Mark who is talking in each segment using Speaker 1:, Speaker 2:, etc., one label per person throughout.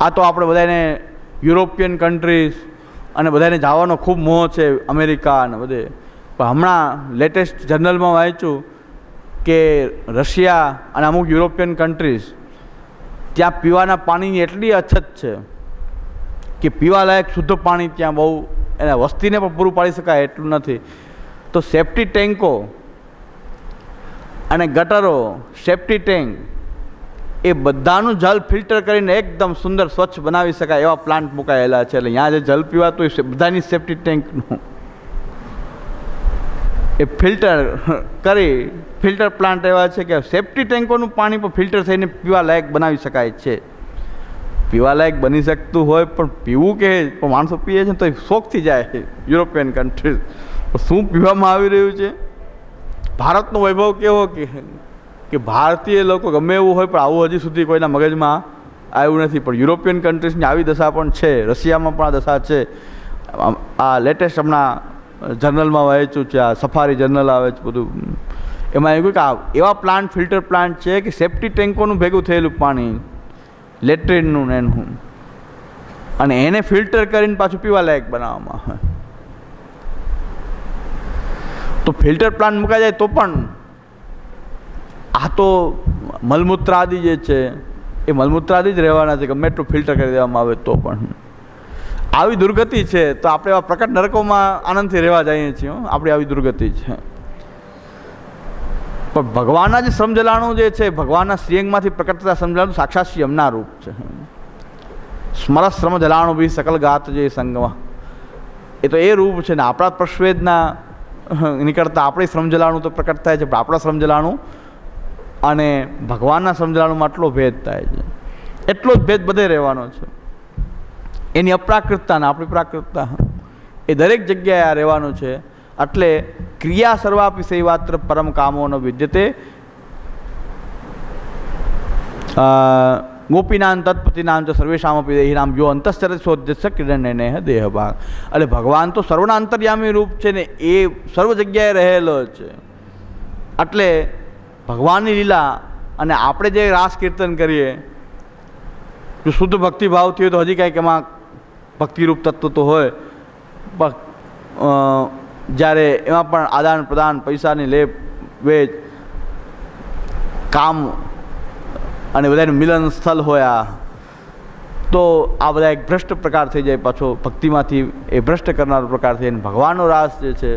Speaker 1: આ તો આપણે બધાને યુરોપિયન કન્ટ્રીઝ અને બધાને જવાનો ખૂબ મોહ છે અમેરિકા અને બધે. પણ હમણાં લેટેસ્ટ જર્નલમાં વાંચ્યું કે રશિયા અને અમુક યુરોપિયન કન્ટ્રીઝ ત્યાં પીવાના પાણીની એટલી અછત છે કે પીવાલાયક શુદ્ધ પાણી ત્યાં બહુ એના વસ્તીને પણ પૂરું પાડી શકાય એટલું નથી. તો સેફ્ટી ટેન્કો અને ગટરો સેફ્ટી ટેન્ક એ બધાનું જલ ફિલ્ટર કરીને એકદમ સુંદર સ્વચ્છ બનાવી શકાય એવા પ્લાન્ટ મુકાયેલા છે. એટલે ત્યાં જે જલ પીવાતું છે, બધાની સેફ્ટી ટેન્કનું. એ ફિલ્ટર કરી, ફિલ્ટર પ્લાન્ટ એવા છે કે સેફ્ટી ટેન્કોનું પાણી પણ ફિલ્ટર થઈને પીવા લાયક બનાવી શકાય છે. પીવા લાયક બની શકતું હોય, પણ પીવું કે પણ માણસો પીએ છે તો એ શોખથી જાય યુરોપિયન કન્ટ્રીઝ શું પીવામાં આવી રહ્યું છે? ભારતનો વૈભવ કેવો કે કે ભારતીય લોકો ગમે એવું હોય, પણ આવું હજી સુધી કોઈના મગજમાં આવ્યું નથી. પણ યુરોપિયન કન્ટ્રીઝની આવી દશા પણ છે. રશિયામાં પણ આ દશા છે. આ લેટેસ્ટ હમણાં જર્નલમાં વાંચ્યું છે, આ સફારી જર્નલ આવે છે, બધું. એમાં એવું કે આ એવા પ્લાન્ટ ફિલ્ટર પ્લાન્ટ છે કે સેફ્ટી ટેન્કોનું ભેગું થયેલું પાણી લેટ્રિનનું ને એનું. અને એને ફિલ્ટર કરીને પાછું પીવા લાયક બનાવવામાં તો ફિલ્ટર પ્લાન્ટ મૂકાઈ જાય તો પણ આ તો મલમૂત્રાદિ જે છે, એ મલમૂત્રાદિ જ રહેવાના છે ગમે એટલું ફિલ્ટર કરી દેવામાં આવે તો પણ. આવી દુર્ગતિ છે, તો આપણે એવા પ્રકટ નરકોમાં આનંદથી રહેવા જઈએ છીએ. આપણી આવી દુર્ગતિ છે. પણ ભગવાનના જે સમજલાણું જે છે, ભગવાનના શ્રીયંગમાંથી પ્રકટ થતા સમજલાણું સાક્ષાત શ્રી રૂપ છે. સ્મરસ શ્રમ જલાણું બી સકલ ગાત જે સંગમાં. એ તો એ રૂપ છે ને આપણા પ્રશ્વેદના નીકળતા આપણે શ્રમજલાણું તો પ્રકટ થાય છે, પણ આપણા શ્રમજલાણું અને ભગવાનના સમજલાણુમાં આટલો ભેદ થાય છે. એટલો જ ભેદ બધે રહેવાનો છે. એની અપ્રાકૃતતા ને આપણી પ્રાકૃતતા એ દરેક જગ્યાએ આ રહેવાનું છે. એટલે ક્રિયા સર્વાપી સૈવાત્ર પરમ કામોનો વિદ્યતે ગોપીનામ તત્પતિનામ ચ સર્વેશામપી દેહીનામ જો અંતસ્તર શોધ્ય કિરણ્ય દેહ ભાગ એટલે ભગવાન તો સર્વના અંતર્યામી રૂપ છે ને એ સર્વ જગ્યાએ રહેલો છે. એટલે ભગવાનની લીલા અને આપણે જે રાસ કીર્તન કરીએ, જો શુદ્ધ ભક્તિભાવથી હોય તો હજી કાંઈક એમાં ભક્તિરૂપ તત્વ તો હોય. જ્યારે એમાં પણ આદાન પ્રદાન, પૈસાની લેપ, વેચ, કામ અને બધાનું મિલન સ્થળ હોય આ, તો આ બધા એક ભ્રષ્ટ પ્રકાર થઈ જાય પાછો ભક્તિમાંથી, એ ભ્રષ્ટ કરનારો પ્રકાર થઈ ભગવાનનો રાસ જે છે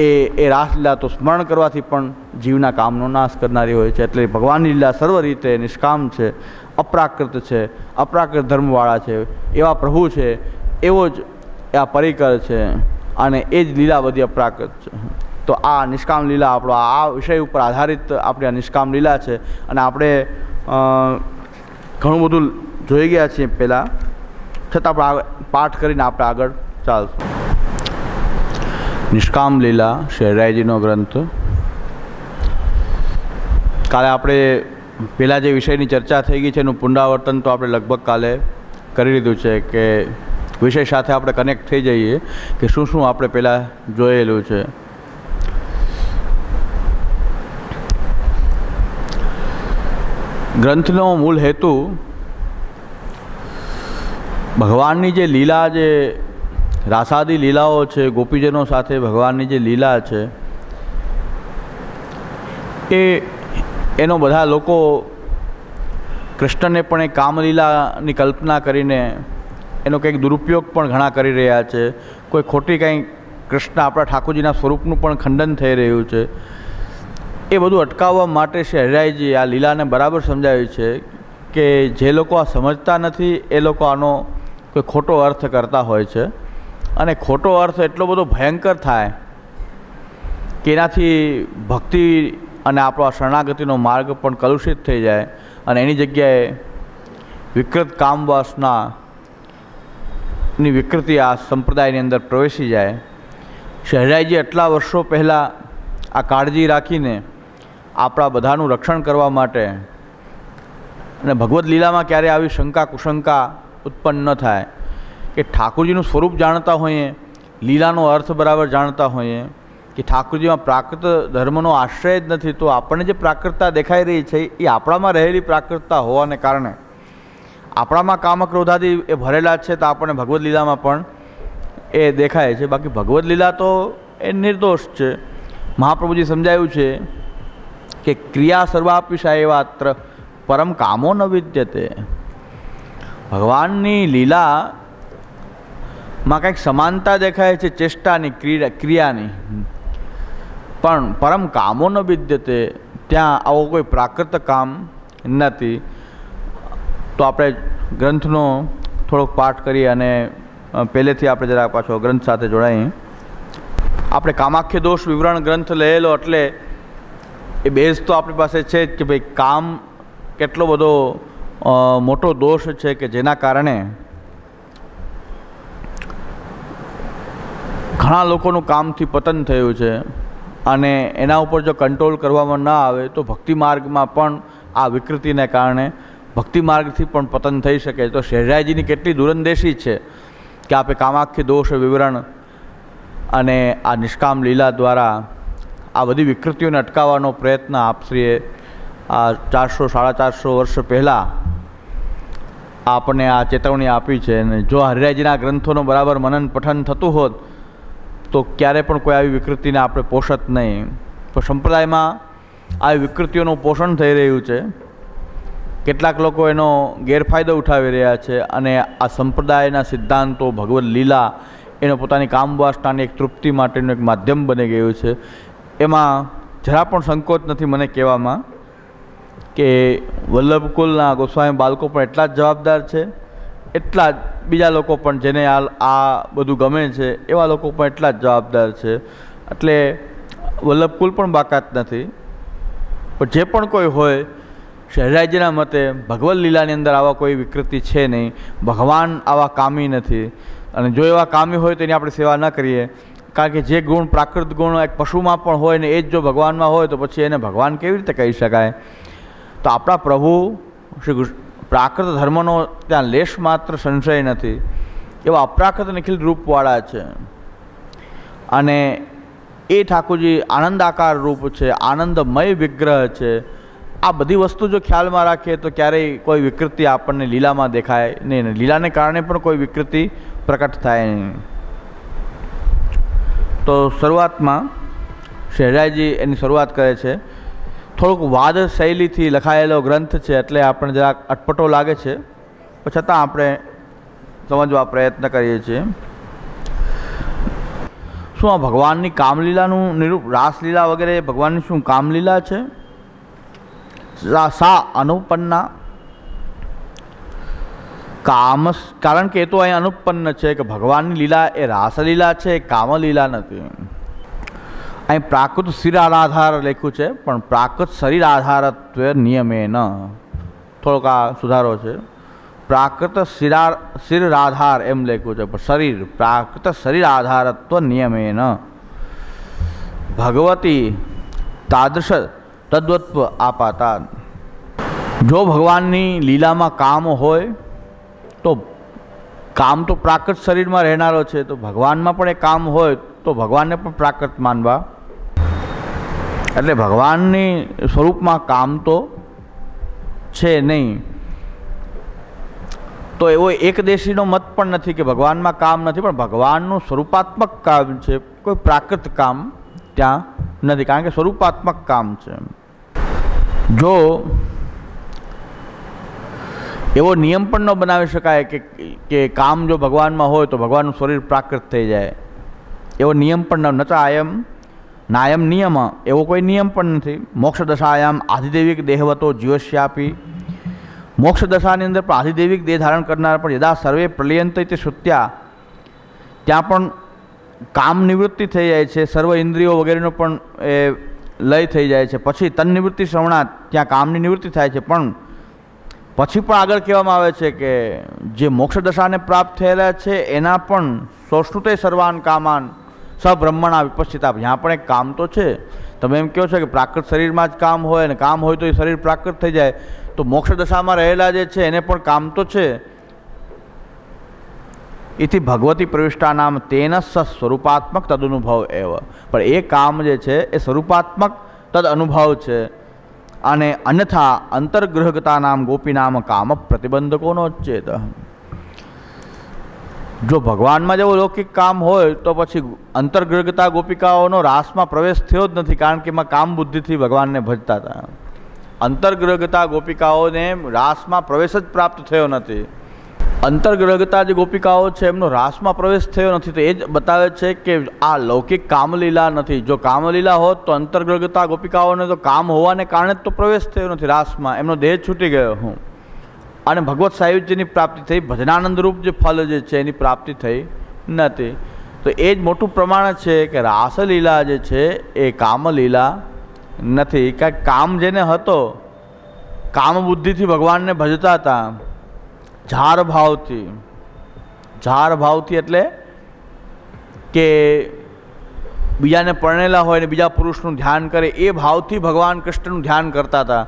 Speaker 1: એ એ રાસલીલા તો સ્મરણ કરવાથી પણ જીવના કામનો નાશ કરનારી હોય છે. એટલે ભગવાનની લીલા સર્વ રીતે નિષ્કામ છે, અપ્રાકૃત છે, અપ્રાકૃત ધર્મવાળા છે, એવા પ્રભુ છે, એવો જ આ પરિકર છે અને એ જ લીલા બધી અપ્રાકૃત છે. તો આ નિષ્કામ લીલા આપણો, આ વિષય ઉપર આધારિત આપણી આ નિષ્કામ લીલા છે અને આપણે ઘણું બધું જોઈ ગયા છીએ પહેલાં. છતાં આપણે પાઠ કરીને આપણે આગળ ચાલશું. નિષ્કામ લીલા શહેરાયજીનો ગ્રંથ. કાલે આપણે પહેલાં જે વિષયની ચર્ચા થઈ ગઈ છે એનું પુનરાવર્તન તો આપણે લગભગ કાલે કરી લીધું છે કે વિષય સાથે આપણે કનેક્ટ થઈ જઈએ કે શું શું આપણે પહેલાં જોયેલું છે. ગ્રંથનો મૂળ હેતુ ભગવાનની જે લીલા જે રાસાદી લીલાઓ છે, ગોપીજનો સાથે ભગવાનની જે લીલા છે, એ એનો બધા લોકો કૃષ્ણને પણ એ કામલીલાની કલ્પના કરીને એનો કંઈક દુરુપયોગ પણ ઘણા કરી રહ્યા છે. કોઈ ખોટી કંઈ કૃષ્ણ આપણા ઠાકોરજીના સ્વરૂપનું પણ ખંડન થઈ રહ્યું છે. એ બધું અટકાવવા માટે શ્રી હરિરાયજી આ લીલાને બરાબર સમજાવ્યું છે કે જે લોકો આ સમજતા નથી, એ લોકો આનો કોઈ ખોટો અર્થ કરતા હોય છે. અને ખોટો અર્થ એટલો બધો ભયંકર થાય કે એનાથી ભક્તિ અને આપણો શરણાગતિનો માર્ગ પણ કલુષિત થઈ જાય અને એની જગ્યાએ વિકૃત કામની વિકૃતિ આ સંપ્રદાયની અંદર પ્રવેશી જાય. શહેરાઈજી આટલા વર્ષો પહેલાં આ કાળજી રાખીને આપણા બધાનું રક્ષણ કરવા માટે અને ભગવદ્ લીલામાં ક્યારે આવી શંકા કુશંકા ઉત્પન્ન ન થાય. કે ઠાકોરજીનું સ્વરૂપ જાણતા હોઈએ, લીલાનો અર્થ બરાબર જાણતા હોઈએ, કે ઠાકોરજીમાં પ્રાકૃત ધર્મનો આશ્રય જ નથી, તો આપણને જે પ્રાકૃતતા દેખાઈ રહી છે, એ આપણામાં રહેલી પ્રાકૃતતા હોવાને કારણે. આપણામાં કામ ક્રોધાદી એ ભરેલા છે, તો આપણને ભગવદ્ લીલામાં પણ એ દેખાય છે. બાકી ભગવદ્ લીલા તો એ નિર્દોષ છે. મહાપ્રભુજી સમજાયું છે કે ક્રિયા સર્વાપિશાય માત્ર પરમ કામો ન વિદ્યતે. ભગવાનની લીલા માં કંઈક સમાનતા દેખાય છે ચેષ્ટાની ક્રિયા ક્રિયાની. પણ પરમ કામો ન વિદ્યતે ત્યાં આવો કોઈ પ્રાકૃત કામ નથી. તો આપણે ગ્રંથનો થોડોક પાઠ કરી અને પહેલેથી આપણે જરા પાછો ગ્રંથ સાથે જોડાઈએ આપણે કામાખ્ય દોષ વિવરણ ગ્રંથ લયેલો એટલે એ બેઝ તો આપણી પાસે છે જ કે ભાઈ કામ કેટલો બધો મોટો દોષ છે કે જેના કારણે ઘણા લોકોનું કામથી પતન થયું છે અને એના ઉપર જો કંટ્રોલ કરવામાં ન આવે તો ભક્તિ માર્ગમાં પણ આ વિકૃતિને કારણે ભક્તિ માર્ગથી પણ પતન થઈ શકે. તો શહેરાજીની કેટલી દૂરંદેશી છે કે આપે કામાખ્ય દોષ વિવરણ અને આ નિષ્કામ લીલા દ્વારા આ બધી વિકૃતિઓને અટકાવવાનો પ્રયત્ન આપશ્રીએ આ ચારસો, સાડા ચારસો વર્ષ પહેલાં આપણને આ ચેતવણી આપી છે. અને જો હરિરાયજીના ગ્રંથોનું બરાબર મનન પઠન થતું હોત તો ક્યારે પણ કોઈ આવી વિકૃતિને આપણે પોષત નહીં. તો સંપ્રદાયમાં આવી વિકૃતિઓનું પોષણ થઈ રહ્યું છે. કેટલાક લોકો એનો ગેરફાયદો ઉઠાવી રહ્યા છે અને આ સંપ્રદાયના સિદ્ધાંતો, ભગવદ્ લીલા, એનો પોતાની કામવાસનાની એક તૃપ્તિ માટેનું એક માધ્યમ બની ગયું છે. એમાં જરા પણ સંકોચ નથી મને કહેવામાં કે વલ્લભકુલના ગોસ્વામી બાળકો પણ એટલા જ જવાબદાર છે. એટલા જ બીજા લોકો પણ જેને આ આ બધું ગમે છે, એવા લોકો પણ એટલા જ જવાબદાર છે. એટલે વલ્લભકુલ પણ બાકાત નથી. પણ જે પણ કોઈ હોય, શહેરાજીના મતે ભગવદ લીલાની અંદર આવા કોઈ વિકૃતિ છે નહીં. ભગવાન આવા કામી નથી. અને જો એવા કામી હોય તો એની આપણે સેવા ન કરીએ. કારણ કે જે ગુણ, પ્રાકૃત ગુણ એક પશુમાં પણ હોય ને એ જ જો ભગવાનમાં હોય તો પછી એને ભગવાન કેવી રીતે કહી શકાય? તો આપણા પ્રભુ શ્રી કૃષ્ણ પ્રાકૃત ધર્મનો ત્યાં લેશ માત્ર સંશય નથી, એવા અપ્રાકૃત નિખિલ રૂપવાળા છે. અને એ ઠાકોરજી આનંદાકાર રૂપ છે, આનંદમય વિગ્રહ છે. આ બધી વસ્તુ જો ખ્યાલમાં રાખીએ તો ક્યારેય કોઈ વિકૃતિ આપણને લીલામાં દેખાય નહીં લીલાને કારણે પણ કોઈ વિકૃતિ પ્રકટ થાય નહીં. તો શરૂઆતમાં શહેજાજી એની શરૂઆત કરે છે. થોડુંક વાદ શૈલીથી લખાયેલો ગ્રંથ છે એટલે આપણને જરાક અટપટો લાગે છે. પણ છતાં આપણે સમજવા પ્રયત્ન કરીએ છીએ. શું આ ભગવાનની કામલીલાનું નિરૂપ રાસલીલા વગેરે ભગવાનની શું કામલીલા છે? સા- અનુપન્ના. કામ કારણ કે એ તો અહીં અનુપન્ન છે કે ભગવાનની લીલા એ રાસલીલા છે કામલીલા નથી. અહીં પ્રાકૃત શિર આધાર લખ્યું છે, પણ પ્રાકૃત શરીર આધારત્વ નિયમે ન થોડોક આ સુધારો છે. પ્રાકૃત શિરાર શિર આધાર એમ લખ્યું છે, પણ શરીર, પ્રાકૃત શરીર આધારત્વ નિયમે ન ભગવતી તાદૃશ તદ્વત્વ આપાતા જો ભગવાનની લીલામાં કામ હોય, તો કામ તો પ્રાકૃત શરીરમાં રહેનારો છે, તો ભગવાનમાં પણ એ કામ હોય, તો ભગવાનને પણ પ્રાકૃત માનવા. એટલે ભગવાનની સ્વરૂપમાં કામ તો છે નહીં. તો એવો એકદેશીનો મત પણ નથી કે ભગવાનમાં કામ નથી, પણ ભગવાનનું સ્વરૂપાત્મક કામ છે. કોઈ પ્રાકૃત કામ ત્યાં નથી, કારણ કે સ્વરૂપાત્મક કામ છે. જો એવો નિયમ પણ ન બનાવી શકાય કે કે કામ જો ભગવાનમાં હોય તો ભગવાનનું શરીર પ્રાકૃત થઈ જાય. એવો નિયમ પણ ન નચા આયમ નાયમ નિયમ એવો કોઈ નિયમ પણ નથી મોક્ષ દશાયામ આધિદેવિક દેહવતો જીવશ્યાપી મોક્ષ દશાની અંદર પણ આધિદેવિક દેહ ધારણ કરનાર પણ યદા સર્વે પ્રલિયંત તે સુત્યા ત્યાં પણ કામ નિવૃત્તિ થઈ જાય છે સર્વ ઇન્દ્રિયો વગેરેનો પણ એ લય થઈ જાય છે પછી તન નિવૃત્તિ શ્રવણા ત્યાં કામની નિવૃત્તિ થાય છે પણ પછી પણ આગળ કહેવામાં આવે છે કે જે મોક્ષ દશાને પ્રાપ્ત થયેલા છે એના પણ સોષ્ટુતે સર્વાન કામાન સબ્રહ્મણા વિપસ્થિતા જ્યાં પણ એક કામ તો છે. તમે એમ કહો છો કે પ્રાકૃત શરીરમાં જ કામ હોય અને કામ હોય તો એ શરીર પ્રાકૃત થઈ જાય. તો મોક્ષ દશામાં રહેલા જે છે, એને પણ કામ તો છે. એથી ભગવતી પ્રવિષ્ટાનામ તેન સ સ્વરૂપાત્મક તદનુભવ એવ. પણ એ કામ જે છે, એ સ્વરૂપાત્મક તદ અનુભવ છે. અને અન્યથા અંતર્ગ્રહગતા નામ ગોપીનામ કામ પ્રતિબંધકોનો ચેત. જો ભગવાનમાં જેવું લૌકિક કામ હોય, તો પછી અંતર્ગ્રગતા ગોપિકાઓનો રાસમાં પ્રવેશ થયો જ નથી, કારણ કે એમાં કામ બુદ્ધિથી ભગવાનને ભજતા હતા. અંતર્ગ્રગતા ગોપિકાઓને રાસમાં પ્રવેશ જ પ્રાપ્ત થયો નથી. અંતર્ગ્રગતા જે ગોપિકાઓ છે, એમનો રાસમાં પ્રવેશ થયો નથી, તો એ જ બતાવે છે કે આ લૌકિક કામલીલા નથી. જો કામલીલા હોત, તો અંતર્ગ્રગતા ગોપિકાઓને તો કામ હોવાને કારણે જ તો પ્રવેશ થયો નથી રાસમાં. એમનો દેહ છૂટી ગયો. હું અને ભગવત સાયુજ્યની પ્રાપ્તિ થઈ ભજનાનંદરૂપ જે ફલ જે છે એની પ્રાપ્તિ થઈ નથી. તો એ જ મોટું પ્રમાણ છે કે રાસલીલા જે છે એ કામલીલા નથી. કાંઈક કામ જેને હતો, કામ બુદ્ધિથી ભગવાનને ભજતા હતા ઝાર ભાવથી. ઝાર ભાવથી એટલે કે બીજાને પરણેલા હોય ને બીજા પુરુષનું ધ્યાન કરે, એ ભાવથી ભગવાન કૃષ્ણનું ધ્યાન કરતા હતા.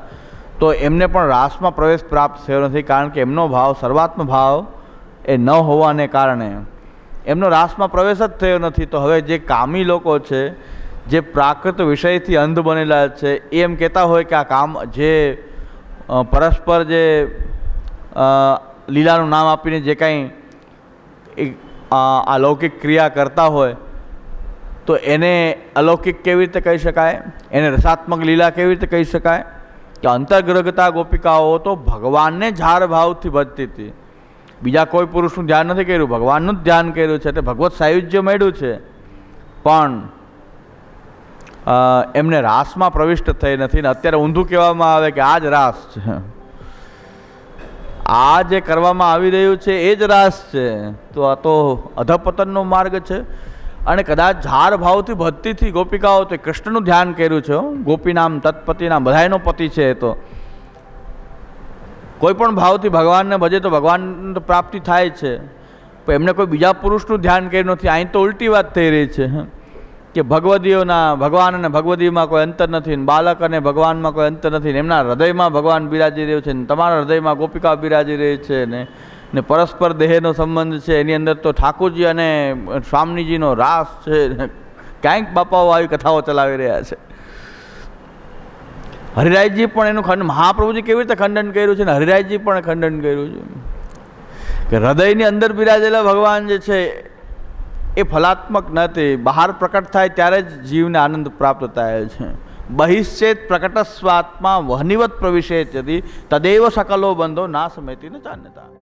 Speaker 1: તો એમને પણ રાસમાં પ્રવેશ પ્રાપ્ત થયો નથી કારણ કે એમનો ભાવ સર્વાત્મ ભાવ એ ન હોવાને કારણે એમનો રાસમાં પ્રવેશ જ થયો નથી. તો હવે જે કામી લોકો છે, જે પ્રાકૃત વિષયથી અંધ બનેલા છે, એ એમ કહેતા હોય કે આ કામ જે પરસ્પર જે લીલાનું નામ આપીને જે કાંઈ અલૌકિક ક્રિયા કરતા હોય, તો એને અલૌકિક કેવી રીતે કહી શકાય? એને રસાત્મક લીલા કેવી રીતે કહી શકાય? કે અંતર્ગ્રગતા ગોપિકાઓ તો ભગવાનને ઝાર ભાવથી ભજતી હતી. બીજા કોઈ પુરુષનું ધ્યાન નથી કર્યું. ભગવાનનું જ ધ્યાન કર્યું છે તે ભગવત સાયુજ્ય મળ્યું છે. પણ એમને રાસમાં પ્રવિષ્ટ થઈ નથી ને અત્યારે ઊંધું કહેવામાં આવે કે આ જ રાસ છે. આ જે કરવામાં આવી રહ્યું છે એ જ રાસ છે. તો આ તો અધપતનનો માર્ગ છે. અને કદાચ ઝાર ભાવથી ભક્તિથી ગોપિકાઓ તે કૃષ્ણનું ધ્યાન કર્યું છે. ગોપીનામ તત્પતિના બધાયનો પતિ છે એ તો. કોઈ પણ ભાવથી ભગવાનને ભજે તો ભગવાન પ્રાપ્તિ થાય છે. પણ એમને કોઈ બીજા પુરુષનું ધ્યાન કર્યું નથી. અહીં તો ઉલટી વાત થઈ રહી છે કે ભગવદીઓના, ભગવાન અને ભગવદીમાં કોઈ અંતર નથી ને બાલક અને ભગવાનમાં કોઈ અંતર નથી ને એમના હૃદયમાં ભગવાન બિરાજી રહ્યો છે ને તમારા હૃદયમાં ગોપિકા બિરાજી રહી છે ને ને પરસ્પર દેહનો સંબંધ છે, એની અંદર તો ઠાકોરજી અને સ્વામીજીનો રાસ છે. ક્યાંક બાપાઓ આવી કથાઓ ચલાવી રહ્યા છે. હરિરાયજી પણ એનું ખંડ, મહાપ્રભુજી કેવી રીતે ખંડન કર્યું છે ને? હરિરાયજી પણ ખંડન કર્યું છે. કે હૃદયની અંદર બિરાજેલા ભગવાન જે છે, એ ફલાત્મક નથી બહાર પ્રકટ થાય ત્યારે જ જીવને આનંદ પ્રાપ્ત થાય છે. બહિશ્ચેત પ્રકટસ્વાત્મા વહનિવત પ્રવિશેત તદેવ સકલો બંધો ના સમેતી ન જાણતા